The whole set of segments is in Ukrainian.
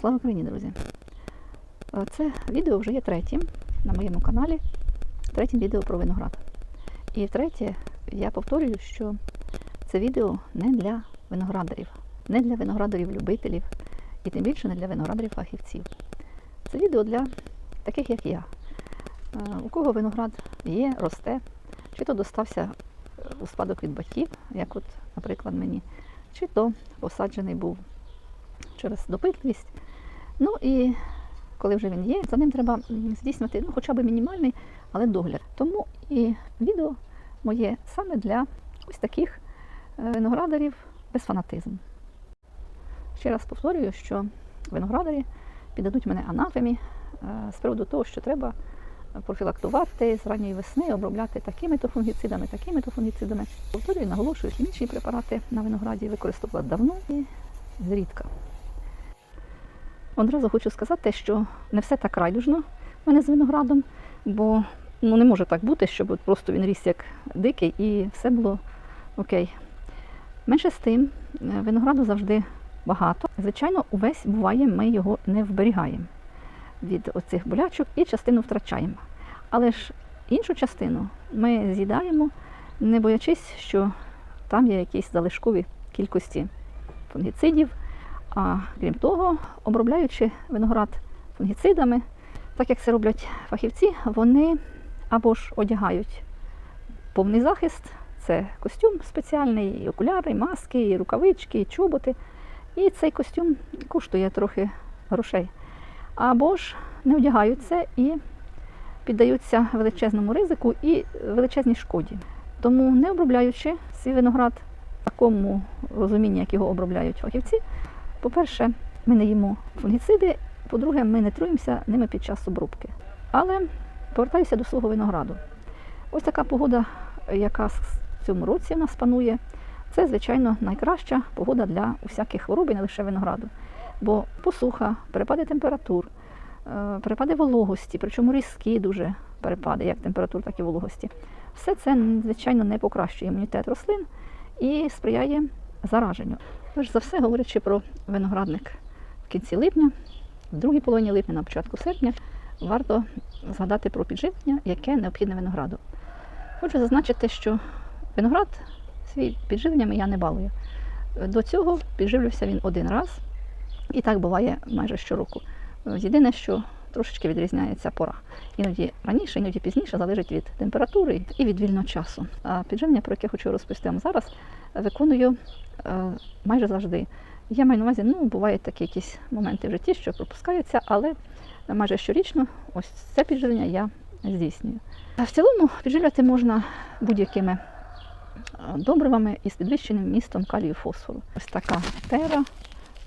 Слава Україні, друзі! Е, Це відео вже є третім на моєму каналі, третім відео про виноград. І втретє, я повторюю, що це відео не для виноградарів, не для виноградарів-любителів і тим більше не для виноградарів-фахівців. Це відео для таких, як я, Е, у кого виноград є, росте, чи то достався у спадок від батьків, як от, наприклад, мені, чи то посаджений був через допитливість. Ну і коли вже він є, за ним треба здійснювати ну, хоча б мінімальний, але догляд. Тому і відео моє саме для ось таких е, виноградарів без фанатизму. Ще раз повторюю, що виноградарі піддадуть мене анафемі е, з приводу того, що треба профілактувати з ранньої весни, обробляти такими-то фунгіцидами, такими-то фунгіцидами. Повторюю, наголошую, інші препарати на винограді використовувала давно і зрідка. Одразу хочу сказати, що не все так райдужно в мене з виноградом, бо ну, не може так бути, щоб просто він ріс як дикий і все було окей. Менше з тим, е, винограду завжди багато. Звичайно, увесь буває, ми його не вберігаємо від оцих болячок і частину втрачаємо. Але ж іншу частину ми з'їдаємо, не боячись, що там є якісь залишкові кількості фунгіцидів. А крім того, обробляючи виноград фунгіцидами, так як це роблять фахівці, вони або ж одягають повний захист, це костюм спеціальний, і окуляри, і маски, і рукавички, і чоботи. І цей костюм коштує трохи грошей. Або ж не одягають це і піддаються величезному ризику і величезній шкоді. Тому не обробляючи свій виноград в такому розумінні, як його обробляють фахівці, по-перше, ми не їмо фунгіциди, по-друге, ми не труємося ними під час обробки. Але повертаюся до свого винограду. Ось така погода, яка в цьому році в нас панує, це, звичайно, найкраща погода для усяких хвороб і не лише винограду. Бо посуха, перепади температур, перепади вологості, причому різкі дуже перепади, як температур, так і вологості. Все це, звичайно, не покращує імунітет рослин і сприяє зараженню. Перш за все, говорячи про виноградник в кінці липня, в другій половині липня, на початку серпня, варто згадати про підживлення, яке необхідне винограду. Хочу зазначити, що виноград свій підживленнями я не балую. До цього підживлювався він один раз, і так буває майже щороку. Єдине, що трошечки відрізняється пора. Іноді раніше, іноді пізніше, залежить від температури і від вільного часу. А підживлення, про яке хочу розповісти вам зараз, виконую е, майже завжди. Я маю на увазі, ну, бувають такі якісь моменти в житті, що пропускаються, але майже щорічно ось це підживлення я здійснюю. В цілому підживляти можна будь-якими е, добривами із підвищеним містом калію фосфору. Ось така тера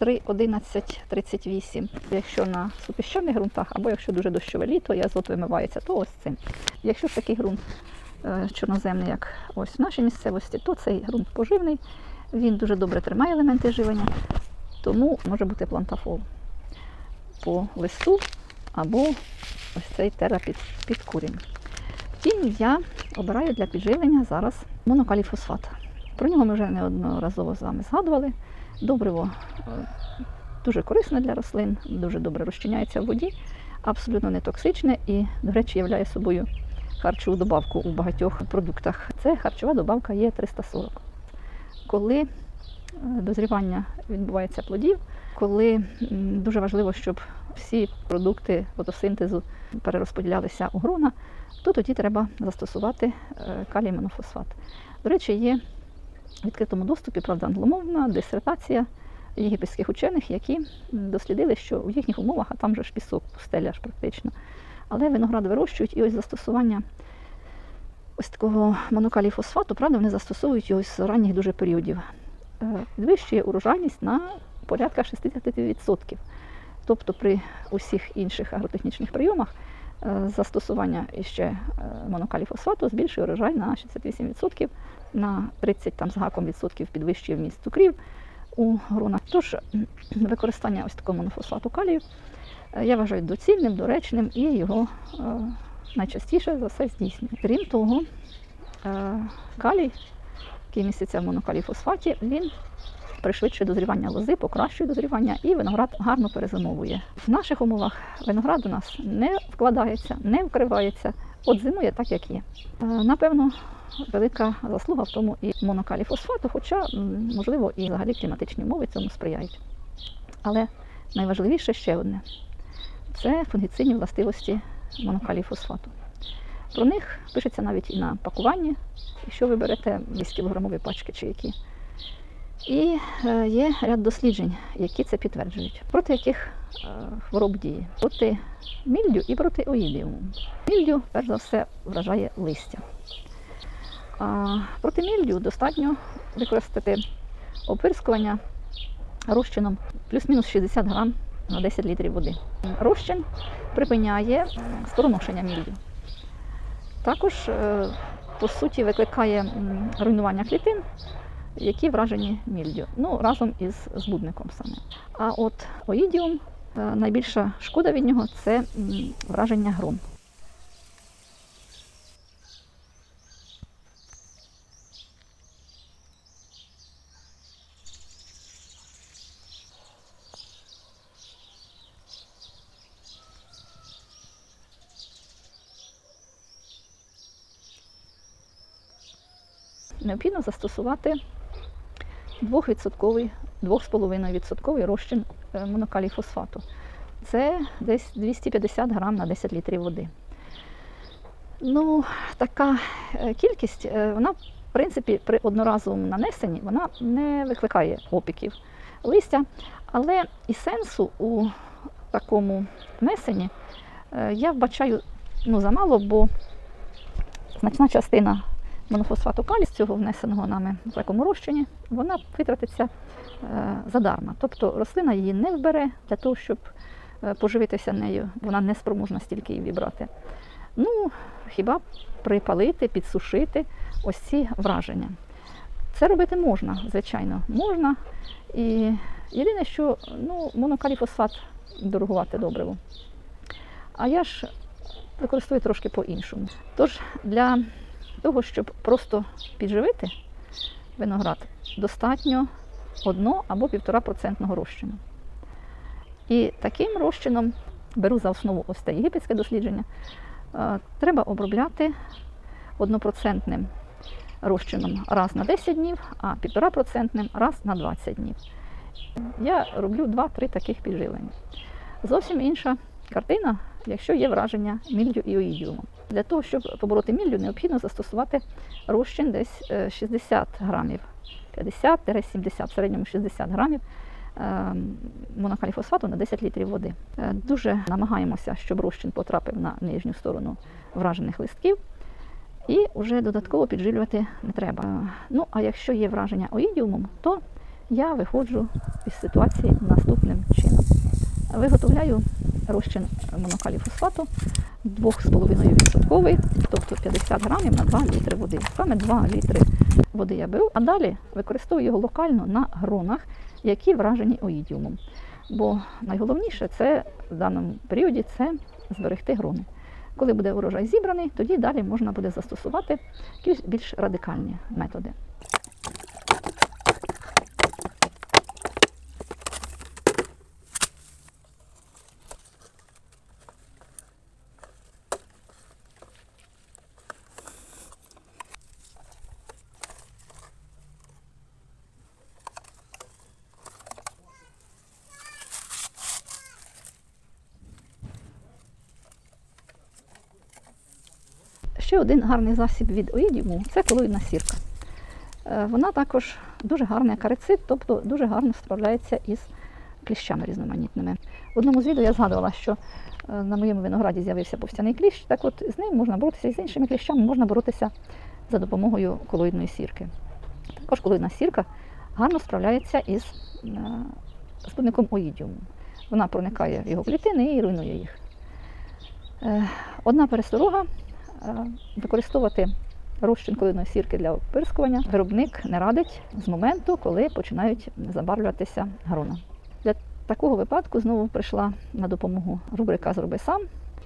3, 11, 38. Якщо на супіщаних ґрунтах, або якщо дуже дощове літо і азот вимивається, то ось цим. Якщо такий ґрунт е, чорноземний, як ось в нашій місцевості, то цей ґрунт поживний, він дуже добре тримає елементи живлення, тому може бути плантафол по листу або ось цей тера під, під курінь. І я обираю для підживлення зараз монокаліфосфат. Про нього ми вже неодноразово з вами згадували. Добриво е, дуже корисне для рослин, дуже добре розчиняється в воді, абсолютно не токсичне і, до речі, являє собою харчову добавку у багатьох продуктах. Це харчова добавка є 340. Коли е, дозрівання відбувається плодів, коли дуже важливо, щоб всі продукти фотосинтезу перерозподілялися у грона, то тоді треба застосувати е, калій монофосфат. До речі, є в відкритому доступі, правда, англомовна дисертація єгипетських учених, які дослідили, що у їхніх умовах, а там же ж пісок, пустеля ж практично, але виноград вирощують і ось застосування ось такого монокаліфосфату, правда, вони застосовують його з ранніх дуже періодів. Е, Підвищує урожайність на порядка 60%. Тобто при усіх інших агротехнічних прийомах застосування іще е, монокаліфосфату збільшує урожай на 68%, на 30 там, з гаком відсотків підвищує вміст цукрів у гронах. Тож використання ось такого монофосфату калію е, я вважаю доцільним, доречним і його е, найчастіше за все здійснюю. Крім того, е, калій, який міститься в монокаліфосфаті, він пришвидшує дозрівання лози, покращує дозрівання і виноград гарно перезимовує. В наших умовах виноград у нас не вкладається, не вкривається, от зимує так, як є. Е, Напевно, велика заслуга в тому і монокалій фосфату, хоча, можливо, і взагалі кліматичні умови цьому сприяють. Але найважливіше ще одне це фунгіцидні властивості монокалій фосфату. Про них пишеться навіть і на пакуванні, якщо ви берете 200 кілограмові пачки чи які. І е, є ряд досліджень, які це підтверджують. Проти яких е, хвороб діє? Проти мільдю і проти оїдіуму. Мільдю, перш за все, вражає листя. А проти мільдю достатньо використати опирскування розчином плюс-мінус 60 грам на 10 літрів води. Розчин припиняє спороношення мільдю. Також, е, по суті, викликає руйнування клітин, які вражені мільдю, ну, разом із збудником саме. А от оїдіум, е, найбільша шкода від нього це враження гром. Необхідно застосувати 2%, 2,5% розчин е, монокалій фосфату. Це десь 250 грам на 10 літрів води. Ну, така е, кількість, е, вона, в принципі, при одноразовому нанесенні вона не викликає опіків листя, але і сенсу у такому внесенні я вбачаю ну, замало, бо значна частина монофосфату калію з цього внесеного нами в такому вона витратиться е, задарма. Тобто рослина її не вбере для того, щоб е, поживитися нею. Вона не спроможна стільки її вібрати. Ну, хіба припалити, підсушити ось ці враження. Це робити можна, звичайно, можна. І єдине, що ну, монокаліфосфат дорогувати добриво. А я ж використовую трошки по-іншому. Тож для того, щоб просто підживити виноград, достатньо 1 або 1,5% розчину. І таким розчином беру за основу ось те єгипетське дослідження. е, Треба обробляти 1% розчином раз на 10 днів, а 1,5% раз на 20 днів. Я роблю 2-3 таких підживлення. Зовсім інша картина, якщо є враження мільдю і оїдіуму. Для того, щоб побороти міллю, необхідно застосувати розчин десь е, 60 грамів, 50-70, в середньому 60 грамів е, монокаліфосфату на 10 літрів води. Е, Дуже намагаємося, щоб розчин потрапив на нижню сторону вражених листків. І вже додатково підживлювати не треба. Е, Ну, а якщо є враження оїдіумом, то я виходжу із ситуації наступним чином. Виготовляю розчин монокаліфосфату 2,5%, тобто 50 грамів на 2 літри води. Саме 2 літри води я беру, а далі використовую його локально на гронах, які вражені оїдіумом. Бо найголовніше це в даному періоді це зберегти грони. Коли буде урожай зібраний, тоді далі можна буде застосувати якісь більш радикальні методи. Ще один гарний засіб від оїдіуму це колоїдна сірка. Е, Вона також дуже гарний акарицид, тобто дуже гарно справляється із кліщами різноманітними. В одному з відео я згадувала, що е, на моєму винограді з'явився повстяний кліщ, так от з ним можна боротися і з іншими кліщами можна боротися за допомогою колоїдної сірки. Також колоїдна сірка гарно справляється із е, спутником оїдіуму. Вона проникає в його клітини і руйнує їх. Е, Одна пересторога е, використовувати розчин колоїдної сірки для опирскування виробник не радить з моменту, коли починають забарвлюватися грона. Для такого випадку знову прийшла на допомогу рубрика Зроби сам.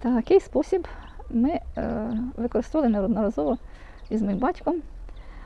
Такий спосіб ми е, використовували неодноразово із моїм батьком.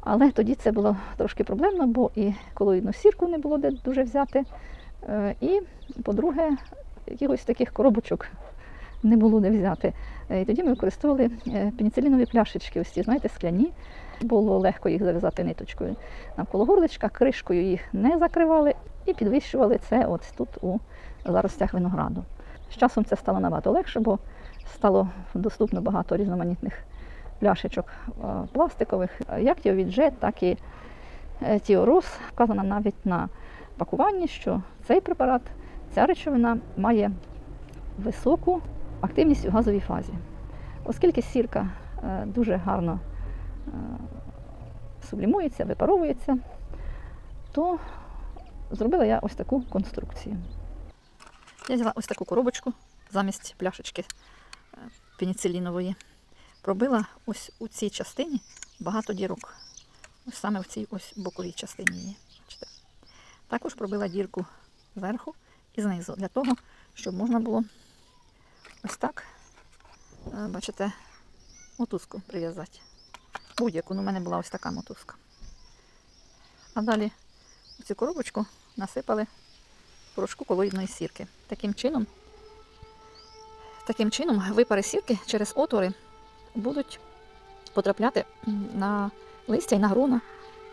Але тоді це було трошки проблемно, бо і колоїдну сірку не було де дуже взяти. Е, І, по-друге, якихось таких коробочок не було де взяти. Е, І тоді ми використовували е, пеніцилінові пляшечки, ось ці, знаєте, скляні. Було легко їх зав'язати ниточкою навколо горличка, кришкою їх не закривали і підвищували це от тут у заростях винограду. З часом це стало набагато легше, бо стало доступно багато різноманітних пляшечок е, пластикових, як Тіовіджет, так і Тіорос. Вказано навіть на пакуванні, що цей препарат, ця речовина має високу активність у газовій фазі. Оскільки сірка е, дуже гарно е, сублімується, випаровується, то зробила я ось таку конструкцію. Я взяла ось таку коробочку замість пляшечки е, пеніцилінової. Пробила ось у цій частині багато дірок. Ось саме в цій ось боковій частині її. Бачите? Також пробила дірку зверху і знизу, для того, щоб можна було ось так, бачите, мотузку прив'язати. Будь-яку, ну, у мене була ось така мотузка. А далі в цю коробочку насипали порошку колоїдної сірки. Таким чином, таким чином випари сірки через отвори будуть потрапляти на листя і на грона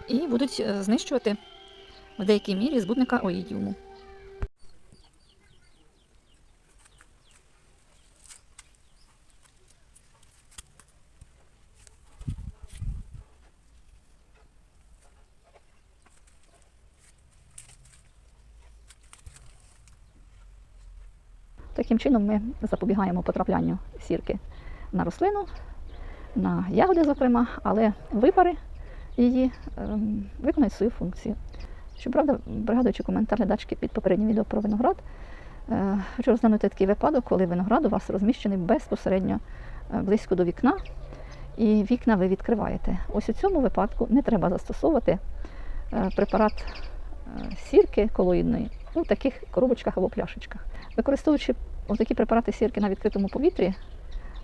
і будуть е, знищувати в деякій мірі збудника оїдіуму. Таким чином ми запобігаємо потраплянню сірки на рослину, на ягоди, зокрема, але випари її ем, виконують свою функцію. Щоправда, пригадуючи коментар глядачки під попереднім відео про виноград, е, хочу розглянути такий випадок, коли виноград у вас розміщений безпосередньо е, близько до вікна, і вікна ви відкриваєте. Ось у цьому випадку не треба застосовувати е, препарат сірки колоїдної у таких коробочках або пляшечках. Використовуючи ось такі препарати сірки на відкритому повітрі,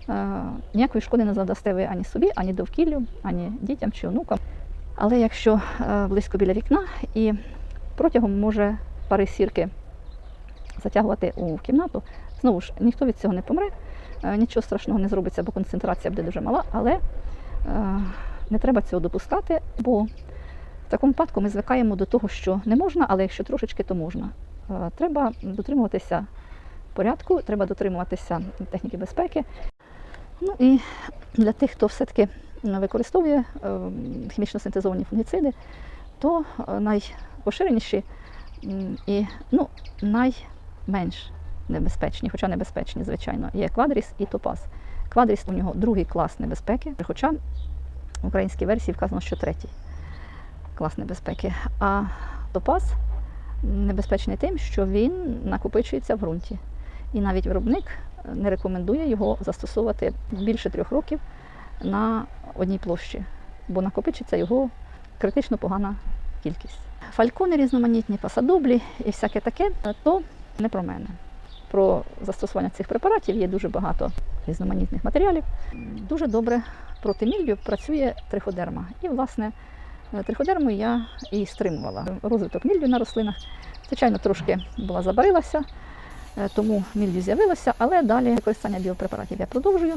е, ніякої шкоди не завдасте ви ані собі, ані довкіллю, ані дітям чи онукам. Але якщо е, близько біля вікна і протягом може пари сірки затягувати у кімнату, знову ж ніхто від цього не помре, е, нічого страшного не зробиться, бо концентрація буде дуже мала, але не треба цього допускати, бо в такому випадку ми звикаємо до того, що не можна, але якщо трошечки, то можна. Треба дотримуватися порядку, треба дотримуватися техніки безпеки. Ну і для тих, хто все-таки використовує е, хімічно синтезовані фунгіциди, то е, найпоширеніші і ну, найменш небезпечні, хоча небезпечні, звичайно, є квадріс і топаз. Квадріс у нього другий клас небезпеки, хоча в українській версії вказано, що третій клас небезпеки. А топаз небезпечний тим, що він накопичується в ґрунті. І навіть виробник е, не рекомендує його застосовувати більше трьох років на одній площі, бо накопичиться його критично погана кількість. Фалькони різноманітні, пасадоблі і всяке таке, е, то не про мене. Про застосування цих препаратів є дуже багато різноманітних матеріалів. Дуже добре проти мільдю працює триходерма. І, власне, е, триходермою я і стримувала розвиток мільдю на рослинах. Звичайно, трошки була забарилася, тому мільдю з'явилося, але далі використання біопрепаратів я продовжую.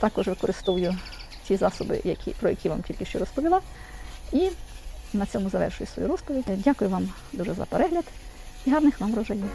Також використовую ті засоби, які, про які вам тільки що розповіла. І на цьому завершую свою розповідь. Дякую вам дуже за перегляд і гарних вам врожаїв.